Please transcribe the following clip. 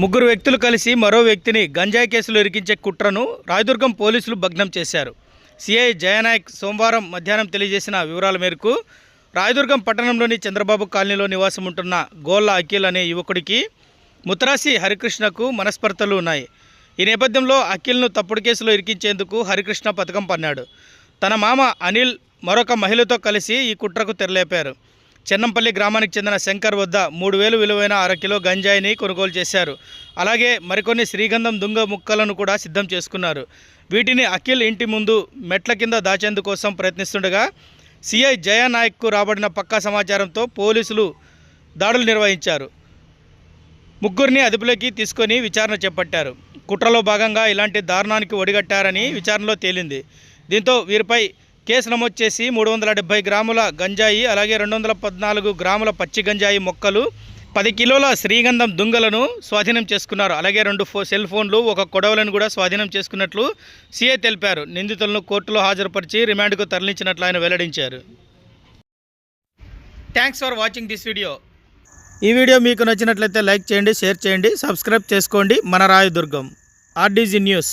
ముగ్గురు వ్యక్తులు కలిసి మరో వ్యక్తిని గంజాయి కేసులో ఇరికించే కుట్రను రాయదుర్గం పోలీసులు భగ్నం చేశారు. సిఐ జయనాయక్ సోమవారం మధ్యాహ్నం తెలియజేసిన వివరాల మేరకు రాయదుర్గం పట్టణంలోని చంద్రబాబు కాలనీలో నివాసం ఉంటున్న గోళ్ళ అఖిల్ అనే యువకుడికి ముతరాసి హరికృష్ణకు మనస్పర్ధలు ఉన్నాయి. ఈ నేపథ్యంలో అఖిల్ను తప్పుడు కేసులో ఇరికించేందుకు హరికృష్ణ పథకం పన్నాడు. తన మామ అనిల్ మరొక మహిళతో కలిసి ఈ కుట్రకు తెరలేపారు. చెన్నంపల్లి గ్రామానికి చెందిన శంకర్ వద్ద మూడు వేలు విలువైన అరకిలో గంజాయిని కొనుగోలు చేశారు. అలాగే మరికొన్ని శ్రీగంధం దుంగ ముక్కలను కూడా సిద్ధం చేసుకున్నారు. వీటిని అఖిల్ ఇంటి ముందు మెట్ల కింద దాచేందుకోసం ప్రయత్నిస్తుండగా సిఐ జయానాయక్కు రాబడిన పక్కా సమాచారంతో పోలీసులు దాడులు నిర్వహించారు. ముగ్గురిని అదుపులోకి తీసుకొని విచారణ చేపట్టారు. కుట్రలో భాగంగా ఇలాంటి దారుణానికి ఒడిగట్టారని విచారణలో తేలింది. దీంతో వీరిపై కేసు నమోదు చేసి మూడు వందల డెబ్బై గ్రాముల గంజాయి అలాగే రెండు వందల పద్నాలుగు గ్రాముల పచ్చి గంజాయి మొక్కలు పది కిలోల శ్రీగంధం దుంగలను స్వాధీనం చేసుకున్నారు. అలాగే రెండు ఫో సెల్ ఫోన్లు ఒక కొడవలను కూడా స్వాధీనం చేసుకున్నట్లు సీఐ తెలిపారు. నిందితులను కోర్టులో హాజరుపరిచి రిమాండ్కు తరలించినట్లు ఆయన వెల్లడించారు. Thanks for watching this video ఈ వీడియో మీకు నచ్చినట్లయితే లైక్ చేయండి షేర్ చేయండి సబ్స్క్రైబ్ చేసుకోండి. మన రాయదుర్గం ఆర్డీజీ న్యూస్.